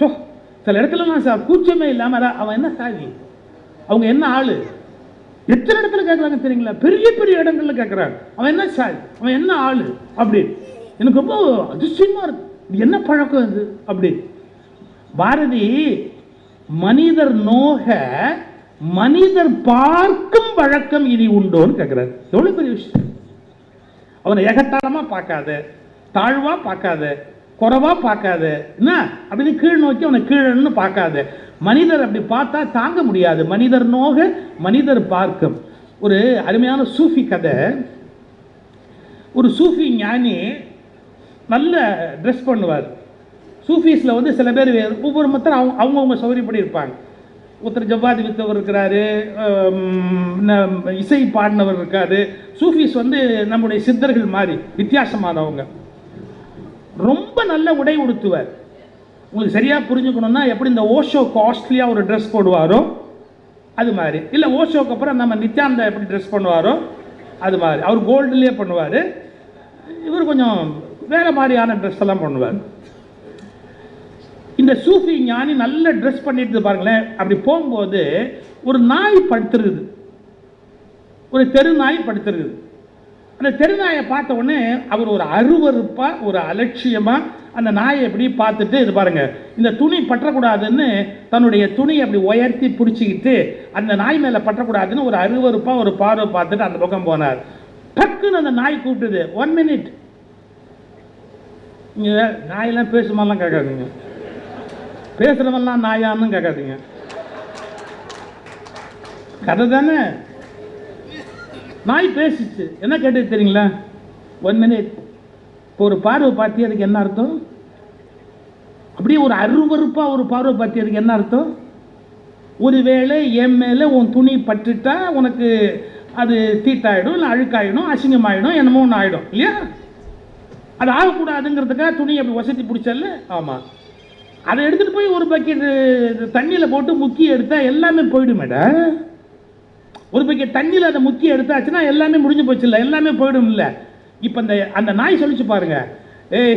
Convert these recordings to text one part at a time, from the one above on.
So சில இடத்துலலாம் sir கூச்சமே இல்லாமல் அவன் என்ன சாதி அவங்க என்ன ஆளு? எத்தனை இடத்துல கேட்குறாங்க தெரியுங்களா? பெரிய பெரிய இடங்கள்ல கேட்குறாங்க அவன் என்ன சாதி அவன் என்ன ஆள்? அப்படி. எனக்கு ரொம்ப அதிசயமா இருக்கு. இது என்ன பழக்கம் இது? அப்படி. பாரதி மனிதர் நோக மனிதர் பார்க்கும் வழக்கம் இனி உண்டோன்னு கேட்குறாரு எவ்வளோ பெரிய விஷயம். அவனை எகத்தாளமா பார்க்காத தாழ்வாக பார்க்காத குறைவா பார்க்காது. என்ன? அப்படின்னு கீழ் நோக்கி அவனை கீழன்னு பார்க்காது. மனிதர் அப்படி பார்த்தா தாங்க முடியாது. மனிதர் நோக மனிதர் பார்க்கும். ஒரு அருமையான சூஃபி கதை. ஒரு சூஃபி ஞானி நல்ல ட்ரெஸ் பண்ணுவார். சூஃபீஸில் வந்து சில பேர் ஒவ்வொரு மத்தர் அவங்க அவங்கவுங்க சௌகரியப்படி இருப்பாங்க. ஒருத்தர் ஜவ்வாதி வித்தவர் இருக்கிறாரு இசை பாடினவர் இருக்காரு. சூஃபீஸ் வந்து நம்முடைய சித்தர்கள் மாதிரி வித்தியாசமானவங்க. ரொம்ப நல்ல உடை உடுத்துவார். உங்களுக்கு சரியாக புரிஞ்சுக்கணும்னா எப்படி இந்த ஓஷோ காஸ்ட்லியாக ஒரு ட்ரெஸ் போடுவாரோ அது மாதிரி. இல்லை ஓஷோக்கு அப்புறம் நம்ம நித்யானந்தா எப்படி ட்ரெஸ் பண்ணுவாரோ அது மாதிரி. அவர் கோல்டுலேயே பண்ணுவார். இவர் கொஞ்சம் வேறு மாதிரியான ட்ரெஸ் எல்லாம் பண்ணுவார். இந்த சூஃபி ஞானி நல்ல ட்ரெஸ் பண்ணிட்டு பாருங்களேன். அப்படி போகும்போது ஒரு நாய் படுத்துருக்குது ஒரு தெரு நாய் படுத்துருக்குது அந்த தெருநாயை பார்த்த உடனே அவர் ஒரு அருவறுப்பாக ஒரு அலட்சியமாக அந்த நாயை எப்படி பார்த்துட்டு இது பாருங்க இந்த துணி பற்றக்கூடாதுன்னு தன்னுடைய துணியை அப்படி உயர்த்தி பிடிச்சிக்கிட்டு அந்த நாய் மேலே பற்றக்கூடாதுன்னு ஒரு அருவறுப்பாக ஒரு பார்வை பார்த்துட்டு அந்த பக்கம் போனார். டக்குன்னு அந்த நாய் கூப்பிட்டுது ஒன் மினிட் இங்கே நாயெல்லாம் பேசுமாலாம் கேட்காதுங்க. பேசுகிறவெல்லாம் நாயான்னு கேட்காதுங்க. கதை தானே? நாய் பேசிச்சு. என்ன கேட்டது தெரியுங்களா? ஒன் மினிட் இப்போ ஒரு பார்வை பார்த்தி அதுக்கு என்ன அர்த்தம்? அப்படியே ஒரு அருவறுப்பாக ஒரு பார்வை பார்த்தி அதுக்கு என்ன அர்த்தம்? ஒருவேளை என் மேலே உன் துணி பட்டுட்டா உனக்கு அது தீட்டாயிடும் இல்லை அழுக்காயிடும் அசிங்கமாயிடும் என்னமோ ஒன்று ஆகிடும் இல்லையா? அது ஆகக்கூடாதுங்கிறதுக்காக துணி அப்படி வசதி பிடிச்சல ஆமாம் அதை எடுத்துகிட்டு போய் ஒரு பக்கெட் தண்ணியில் போட்டு முக்கி எடுத்தால் எல்லாமே போயிடுமேடா. ஒரு பக்கம் தண்ணியில் அதை முக்கி எடுத்தாச்சுன்னா எல்லாமே முடிஞ்சு போச்சு இல்லை எல்லாமே போயிடும் இல்லை இப்போ அந்த அந்த நாய் சொல்லிச்சு பாருங்க. ஏய்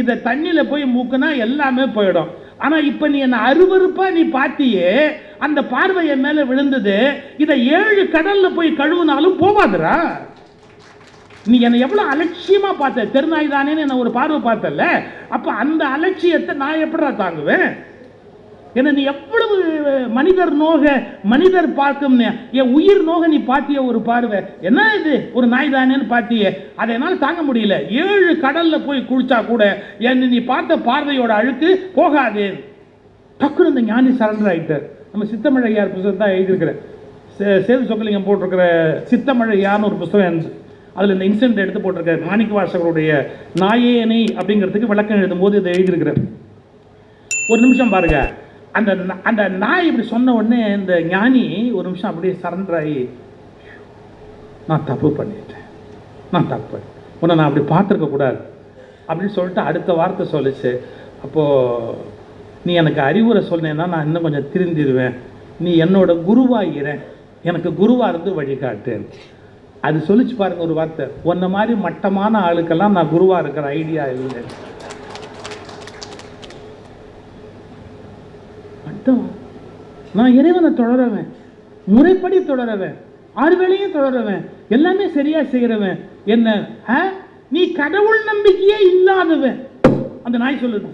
இதை தண்ணியில் போய் மூக்குனா எல்லாமே போயிடும். ஆனால் இப்போ நீ என்னை அருவறுப்பாக நீ பார்த்தியே அந்த பார்வை என் மேலே விழுந்தது இதை ஏழு கடலில் போய் கழுவுனாலும் போவாதுடா. நீ என்னை எவ்வளோ அலட்சியமாக பார்த்த? தெருநாய் தானேன்னு என்னை ஒரு பார்வை பார்த்தல அப்போ அந்த அலட்சியத்தை நான் எப்படா தாங்குவேன்? என்ன நீ எவ்வளவு மனிதர் நோக மனிதர் பார்க்கும் என் உயிர் நோக நீ பார்த்திய ஒரு பார்வை. என்ன இது? ஒரு நாய் தானேன்னு பாட்டிய அதை என்னால் தாங்க முடியல. ஏழு கடல்ல போய் குளிச்சா கூட என்ன நீ பார்த்த பார்வையோட அழுக்கு போகாது. டக்குனு இந்த ஞானி சரண்டர் ஆகிட்டார் நம்ம சித்தமழையார் புத்தகம் தான் எழுதியிருக்கிறேன் சே- சேது சொக்கலிங்கம் போட்டிருக்கிற சித்தமழையான்னு ஒரு புத்தகம் இருந்துச்சு. அதில் இந்த இன்சிடென்ட் எடுத்து போட்டிருக்காரு. மாணிக்க வாசகருடைய நாயேனை அப்படிங்கிறதுக்கு விளக்கம் எழுதும் போது இதை எழுதியிருக்கிறேன் ஒரு நிமிஷம் பாருங்க. அந்த அந்த நாய் இப்படி சொன்ன உடனே இந்த ஞானி ஒரு நிமிஷம் அப்படியே சரண்டராகி நான் தப்பு பண்ணிட்டேன். நான் தப்பு உன்னை நான் அப்படி பார்த்துருக்க கூடாது. அப்படின்னு சொல்லிட்டு அடுத்த வார்த்தை சொல்லுச்சு. அப்போது நீ எனக்கு அறிவுரை சொன்னேன்னா நான் இன்னும் கொஞ்சம் திருந்திடுவேன். நீ என்னோட குருவாகிறேன். எனக்கு குருவாக இருந்து வழிகாட்டு. அது சொல்லிச்சு பாருங்கள் ஒரு வார்த்தை. உன்ன மாதிரி மட்டமான ஆளுக்கெல்லாம் நான் குருவாக இருக்கிற ஐடியா இல்லை. அர்த்தம்? நான் இறைவனை தொடரவன் முறைப்படி தொடரவன் ஆறு வேலையும் தொடரவன் எல்லாமே சரியா செய்கிறவன் என்ன? ஆ? நீ கடவுள் நம்பிக்கையே இல்லாதவன். அந்த நாய் சொல்லுது.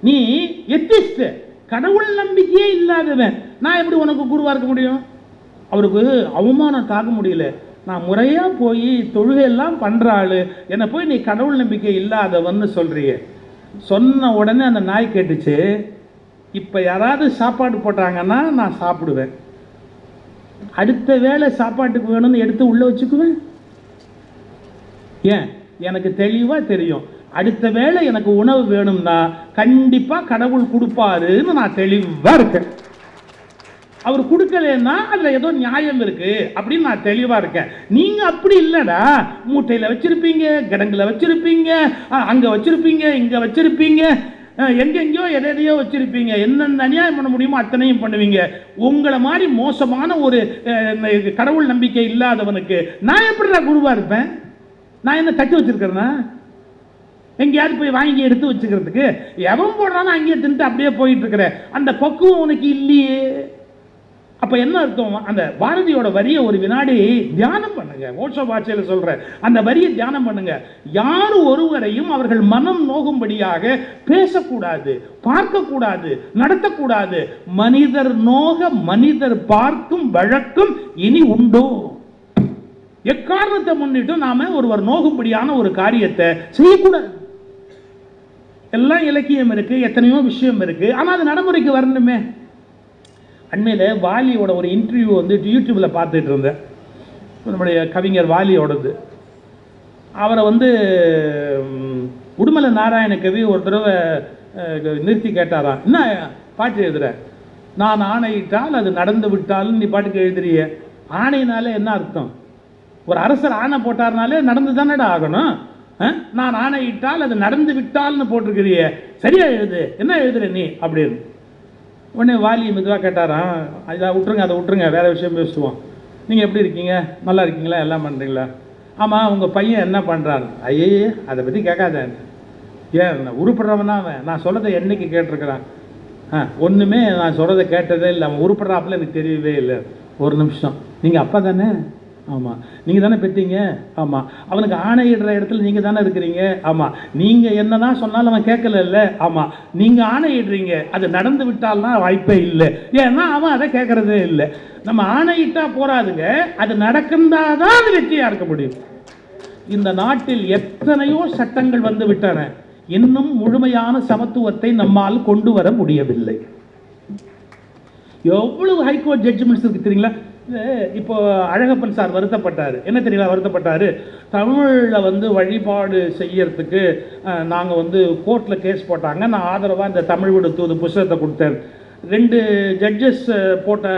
நீ எத்திஸ்ட் கடவுள் நம்பிக்கையே இல்லாதவன். நான் எப்படி உனக்கு குருவா இருக்க முடியும்? அவருக்கு அவமானம் தாக்க முடியல. நான் முறையாக போய் தொழுகையெல்லாம் பண்ணுற ஆளு. என்னை போய் நீ கடவுள் நம்பிக்கை இல்லாதவன்னு சொல்றியே. சொன்ன உடனே அந்த நாய் கேட்டுச்சு இப்போ யாராவது சாப்பாடு போட்டாங்கன்னா நான் சாப்பிடுவேன். அடுத்த வேளை சாப்பாட்டுக்கு வேணும்னு எடுத்து உள்ளே வச்சுக்குவேன். ஏன்? எனக்கு தெளிவாக தெரியும். அடுத்த வேளை எனக்கு உணவு வேணும்னா கண்டிப்பாக கடவுள் கொடுப்பாருன்னு நான் தெளிவாக இருக்கேன். அவர் கொடுக்கலன்னா அதில் ஏதோ நியாயம் இருக்கு அப்படின்னு நான் தெளிவாக இருக்கேன். நீங்கள் அப்படி இல்லைடா. மூட்டையில் வச்சுருப்பீங்க கிடங்குல வச்சுருப்பீங்க அங்கே வச்சுருப்பீங்க இங்கே வச்சுருப்பீங்க. எங்கெங்கேயோ எதையோ வச்சிருப்பீங்க. என்னென்ன அநியாயம் பண்ண முடியுமோ அத்தனையும் பண்ணுவீங்க. உங்களை மாதிரி மோசமான ஒரு கடவுள் நம்பிக்கை இல்லாதவனுக்கு நான் எப்படி நான் குருவா இருப்பேன்? நான் என்ன தட்டி வச்சிருக்கிறேன்னா எங்கேயாவது போய் வாங்கி எடுத்து வச்சுக்கிறதுக்கு? எவன் போடுறானோ அங்கேயே தின்ட்டு அப்படியே போயிட்டு இருக்கிற. அந்த பக்குவம் உனக்கு இல்லையே. அப்ப என்ன அர்த்தம்? அந்த பாரதியோட வரியை ஒரு வினாடி தியானம் பண்ணுங்க. மோட்ச பாட்சையில் சொல்ற அந்த வரியை தியானம் பண்ணுங்க. யார் ஒருவரையும் அவர்கள் மனம் நோகும்படியாக பேசக்கூடாது பார்க்கக்கூடாது நடத்தக்கூடாது. மனிதர் நோக மனிதர் பார்க்கும் வழக்கம் இனி உண்டோ? எக்காரணத்தை முன்னிட்டு நாம ஒருவர் நோகும்படியான ஒரு காரியத்தை செய்யக்கூடாது. எல்லாம் இலக்கியம் இருக்கு எத்தனையோ விஷயம் இருக்கு. ஆனா அது நடைமுறைக்கு வரணுமே. அண்மையில் வாலியோட ஒரு இன்டர்வியூ வந்து யூடியூப்பில் பார்த்துட்டு இருந்தேன். நம்முடைய கவிஞர் வாலியோடது. அவரை வந்து உடுமலை நாராயண கவி ஒரு தடவை நிறுத்தி கேட்டாராம். என்ன பாட்டு எழுதுற? நான் ஆணையிட்டால் அது நடந்து விட்டாலும் நீ பாட்டுக்கு எழுதுறிய. ஆணையினாலே என்ன அர்த்தம்? ஒரு அரசர் ஆணை போட்டார்னாலே நடந்து தானடா ஆகணும்? நான் ஆணையிட்டால் அது நடந்து விட்டால்னு போட்டிருக்கிறிய. சரியா எழுது. என்ன எழுதுற நீ? அப்படின்னு. உடனே வாலி மெதுவாக கேட்டாராம். அதை விட்டுருங்க அதை விட்டுருங்க வேறு விஷயம் பேசுவோம். நீங்கள் எப்படி இருக்கீங்க? நல்லா இருக்கீங்களா? எல்லாம் பண்ணுறீங்களா ஆமாம் உங்கள் பையன் என்ன பண்ணுறான் ஐயே அதை பற்றி கேட்காத. ஏன் உருப்படுறவன் அவன். நான் சொல்கிறத என்னைக்கு கேட்டிருக்கிறான்? ஆ ஒன்றுமே நான் சொல்கிறத கேட்டதே இல்லை. அவன் உருப்படுறாப்புல எனக்கு தெரியவே இல்லை. ஒரு நிமிஷம். நீங்கள் அப்பா தானே? ஆமாம் நீங்கள் தானே பெற்றீங்க ஆமாம் அவனுக்கு ஆணையிடுற இடத்துல நீங்கள் தானே இருக்கிறீங்க? ஆமாம் நீங்கள் என்ன தான் சொன்னாலும் அவன் கேட்கல ஆமாம் நீங்கள் ஆணையிடுறீங்க. அது நடந்து விட்டால்னா வாய்ப்பே இல்லை. ஏன்னா அவன் அதை கேட்குறதே இல்லை. நம்ம ஆணையிட்டா போராதுங்க அது நடக்குந்தாதான் தான் அது வெற்றியாக இருக்க முடியும். இந்த நாட்டில் எத்தனையோ சட்டங்கள் வந்து விட்டன. இன்னும் முழுமையான சமத்துவத்தை நம்மால் கொண்டு வர முடியவில்லை. எவ்வளவு ஹைகோர்ட் ஜட்ஜ்மெண்ட்ஸ் இருக்கு தெரியுங்களா? இப்போ அழகப்பன் சார் வருத்தப்பட்டார். என்ன தெரியுங்களா வருத்தப்பட்டார்? தமிழில் வந்து வழிபாடு செய்யறதுக்கு நாங்கள் வந்து கோர்ட்டில் கேஸ் போட்டாங்க. நான் ஆதரவாக இந்த தமிழ் விடு தூது புஸ்தகத்தை கொடுத்தேன். ரெண்டு ஜட்ஜஸ் போட்ட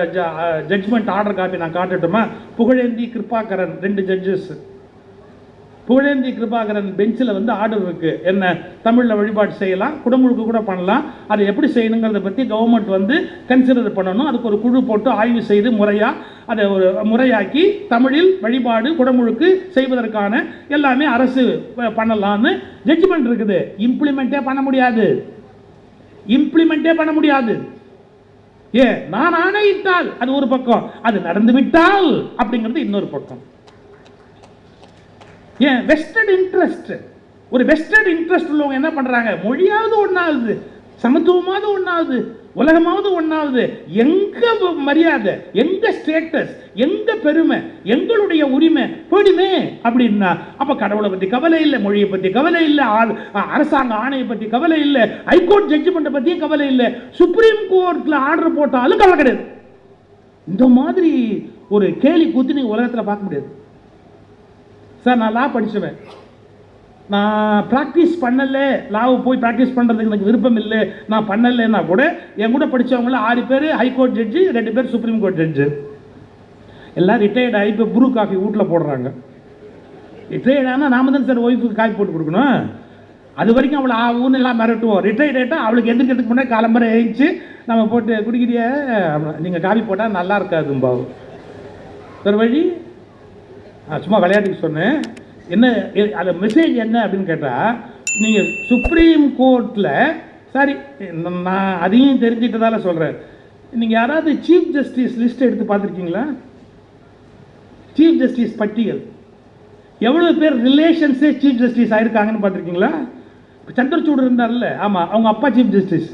ஜட்ஜ்மெண்ட் ஆர்டர் காப்பி நான் காட்டட்டுமா? புகழேந்தி கிருப்பாகரன் ரெண்டு ஜட்ஜஸ் புகழேந்தி கிருபாகரன் பெஞ்சில் வந்து ஆர்டர் இருக்குது என்ன? தமிழில் வழிபாடு செய்யலாம் குடமுழுக்கு கூட பண்ணலாம். அதை எப்படி செய்யணுங்கிறத பற்றி கவர்மெண்ட் வந்து கன்சிடர் பண்ணணும். அதுக்கு ஒரு குழு போட்டு ஆய்வு செய்து முறையாக அதை ஒரு முறையாக்கி தமிழில் வழிபாடு குடமுழுக்கு செய்வதற்கான எல்லாமே அரசு பண்ணலாம்னு ஜட்ஜ்மெண்ட் இருக்குது. இம்ப்ளிமெண்ட்டே பண்ண முடியாது. இம்ப்ளிமெண்ட்டே பண்ண முடியாது. ஏ நான் ஆணையிட்டால் அது ஒரு பக்கம். அது நடந்து விட்டால் அப்படிங்கிறது இன்னொரு பக்கம். ஏன்? வெஸ்டட் இன்ட்ரெஸ்ட் ஒரு வெஸ்டட் இன்ட்ரெஸ்ட் உள்ளவங்க என்ன பண்றாங்க? மொழியாவது ஒன்றாகுது சமத்துவமாவது ஒன்றாகுது உலகமாவது ஒன்றாவது எங்க மரியாதை எங்க ஸ்டேட்டஸ் எங்க பெருமை எங்களுடைய உரிமை போயிடுமே அப்படின்னா அப்ப கடவுளை பத்தி கவலை இல்லை மொழியை பத்தி கவலை இல்லை ஆள்- அரசாங்க ஆணையை பத்தி கவலை இல்லை ஹைகோர்ட் ஜட்ஜ்மெண்ட் பத்தியும் கவலை இல்லை சுப்ரீம் கோர்ட்ல ஆர்டர் போட்டாலும் கவலை கிடையாது. இந்த மாதிரி ஒரு கேலி கூத்து நீங்க உலகத்துல பார்க்க முடியாது. சார் நான் லா படித்தவன் நான் ப்ராக்டிஸ் பண்ணலை. லாவை போய் ப்ராக்டிஸ் பண்ணுறதுக்கு எனக்கு விருப்பம் இல்லை. நான் பண்ணலைன்னா கூட என் கூட படித்தவங்கள ஆறு பேர் ஹைகோர்ட் ஜட்ஜு ரெண்டு பேர் சுப்ரீம் கோர்ட் ஜட்ஜு எல்லாம் ரிட்டையர்ட் ஆகி இப்போ ப்ரூ காஃபி வீட்டில் போடுறாங்க. ரிட்டையர்ட் ஆனால் நாம தான் சார் ஒய்ஃபுக்கு காஃபி போட்டு கொடுக்கணும். அது வரைக்கும் அவளை ஆகுன்னு எல்லாம் மிரட்டுவோம். ரிட்டையர்ட் ஆகிட்டா அவளுக்கு எந்திரிக்கிறதுக்கு முன்னாடி காலம்பரை எழுந்துச்சு நம்ம போட்டு குடிக்கிறிய? நீங்கள் காஃபி போட்டால் நல்லா இருக்காதும்பாவு ஒரு வழி? சும்மா விளையாட்டுக்கு சொன்னேன். என்ன எ- அது மெசேஜ் என்ன அப்படின்னு கேட்டால் நீங்கள் சுப்ரீம் கோர்ட்டில் சாரி நான் அதையும் தெரிஞ்சிட்டதால சொல்கிறேன் நீங்கள் யாராவது சீஃப் ஜஸ்டிஸ் லிஸ்ட் எடுத்து பார்த்துருக்கீங்களா? சீஃப் ஜஸ்டிஸ் பட்டியல். எவ்வளோ பேர் ரிலேஷன்ஸே சீஃப் ஜஸ்டிஸ் ஆயிருக்காங்கன்னு பார்த்துருக்கீங்களா? இப்போ சந்திரசூடு இருந்தார்ல ஆமாம் அவங்க அப்பா சீஃப் ஜஸ்டிஸ்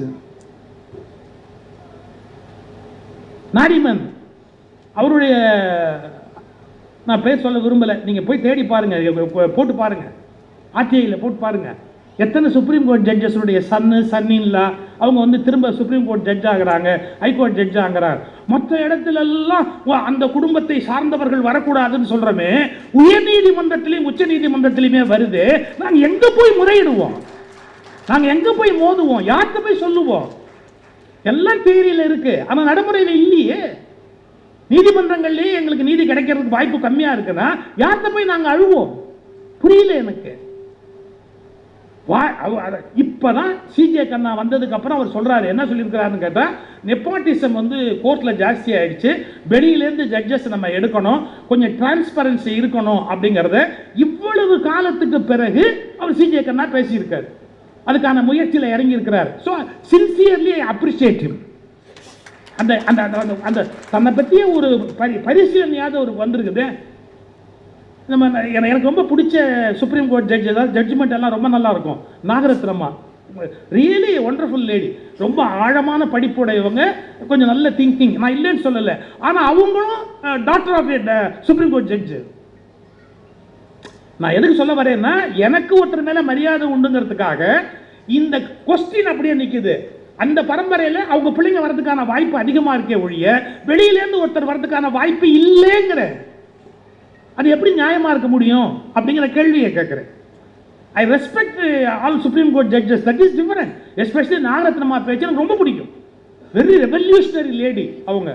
நாரிமன் அவருடைய நான் பேர் சொல்ல விரும்பலை. நீங்கள் போய் தேடி பாருங்கள் போட்டு பாருங்கள் ஆர்டிஐயில் போட்டு பாருங்கள் எத்தனை சுப்ரீம் கோர்ட் ஜட்ஜஸுடைய சன்னு சன்னின்லா அவங்க வந்து திரும்ப சுப்ரீம் கோர்ட் ஜட்ஜ் ஆகிறாங்க ஹைகோர்ட் ஜட்ஜ் ஆகுறாங்க மற்ற இடத்துல எல்லாம் அந்த குடும்பத்தை சார்ந்தவர்கள் வரக்கூடாதுன்னு சொல்கிறோமே உயர் நீதிமன்றத்திலையும் உச்ச நீதிமன்றத்திலையுமே வருது. நாங்கள் எங்கே போய் முறையிடுவோம்? நாங்கள் எங்கே போய் மோதுவோம்? யார்கிட்ட போய் சொல்லுவோம்? எல்லாம் தேரியில் இருக்குது ஆனால் நடைமுறையில் இல்லையே. நீதிமன்றங்கள்லயே எங்களுக்கு நீதி கிடைக்கிறதுக்கு வாய்ப்பு கம்மியா இருக்குன்னா யார்கிட்ட போய் நாங்க அழுவோம்? புரியல எனக்கு. வா அவ- இப்பதான் சிஜே கண்ணா வந்ததுக்கு அப்புறம் அவர் சொல்றாரு. என்ன சொல்லியிருக்கிறாருன்னு கேட்டா நெப்பாட்டிசம் வந்து கோர்ட்ல ஜாஸ்தி ஆயிடுச்சு. வெளியிலேருந்து ஜட்ஜஸ் நம்ம எடுக்கணும். கொஞ்சம் டிரான்ஸ்பரன்சி இருக்கணும் அப்படிங்கிறத இவ்வளவு காலத்துக்கு பிறகு அவர் சிஜே கண்ணா பேசியிருக்காரு. அதுக்கான முயற்சியில் இறங்கி இருக்கிறார் ஸோ சின்சியர்லி அப்ரிஷியேட் அந்த அந்த அந்த- அந்த தன்னை பற்றிய ஒரு பரி பரிசீலனையாவது ஒரு வந்திருக்குது. நம்ம எனக்கு எனக்கு ரொம்ப பிடிச்ச சுப்ரீம் கோர்ட் ஜட்ஜ் ஏதாவது ஜட்ஜ்மெண்ட் எல்லாம் ரொம்ப நல்லா இருக்கும் நாகரத்னம்மா ரியலி ஒண்டர்ஃபுல் லேடி ரொம்ப ஆழமான படிப்புடையவங்க கொஞ்சம் நல்ல திங்கிங் நான் இல்லைன்னு சொல்லலை. ஆனால் அவங்களும் doctor of supreme court judge நான் எதுக்கு சொல்ல வரேன்னா எனக்கு ஒருத்தர் மேலே மரியாதை உண்டுங்கிறதுக்காக இந்த கொஸ்டின் அப்படியே நிற்குது அந்த பரம்பரையில் அவங்க பிள்ளைங்க வர்றதுக்கான வாய்ப்பு அதிகமாக இருக்கே ஒழிய வெளியிலேருந்து ஒருத்தர் வர்றதுக்கான வாய்ப்பு இல்லைங்கிற. அது எப்படி நியாயமாக இருக்க முடியும் அப்படிங்கிற கேள்வியை கேட்குறேன். I respect all supreme court judges that is different especially நாகரத்னமா பேச்சு எனக்கு ரொம்ப பிடிக்கும். வெரி ரெவல்யூஷனரி லேடி அவங்க.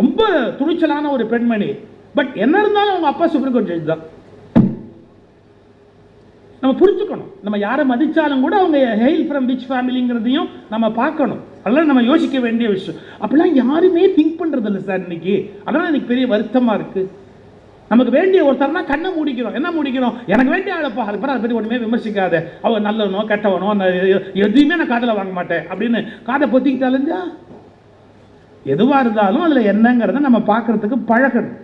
ரொம்ப துணிச்சலான ஒரு பெண்மணி. பட் என்ன இருந்தாலும் அவங்க அப்பா சுப்ரீம் கோர்ட் ஜட்ஜ் தான். நம்ம புரிஞ்சுக்கணும். நம்ம யாரை மதித்தாலும் கூட அவங்க ஹெயில் ஃப்ரம் விச் ஃபேமிலிங்கிறதையும் நம்ம பார்க்கணும். அதெல்லாம் நம்ம யோசிக்க வேண்டிய விஷயம். அப்படிலாம் யாருமே திங்க் பண்ணுறதில்ல இல்லை சார் இன்னைக்கு. அதெல்லாம் எனக்கு பெரிய வருத்தமா இருக்கு. நமக்கு வேண்டிய ஒருத்தர்னா கண்ணை மூடிக்கிறோம். என்ன மூடிக்கிறோம்? எனக்கு வேண்டிய ஆளப்பா அதுக்கப்புறம் அதை பற்றி ஒன்றுமே விமர்சிக்காத. அவன் நல்லவனோ கெட்டவனோ அந்த எதையுமே நான் காதில் வாங்க மாட்டேன் அப்படின்னு காதை பொத்திக்கிட்டாலும் எதுவாக இருந்தாலும் அதில் என்னங்கிறத நம்ம பார்க்கறதுக்கு பழகணும்.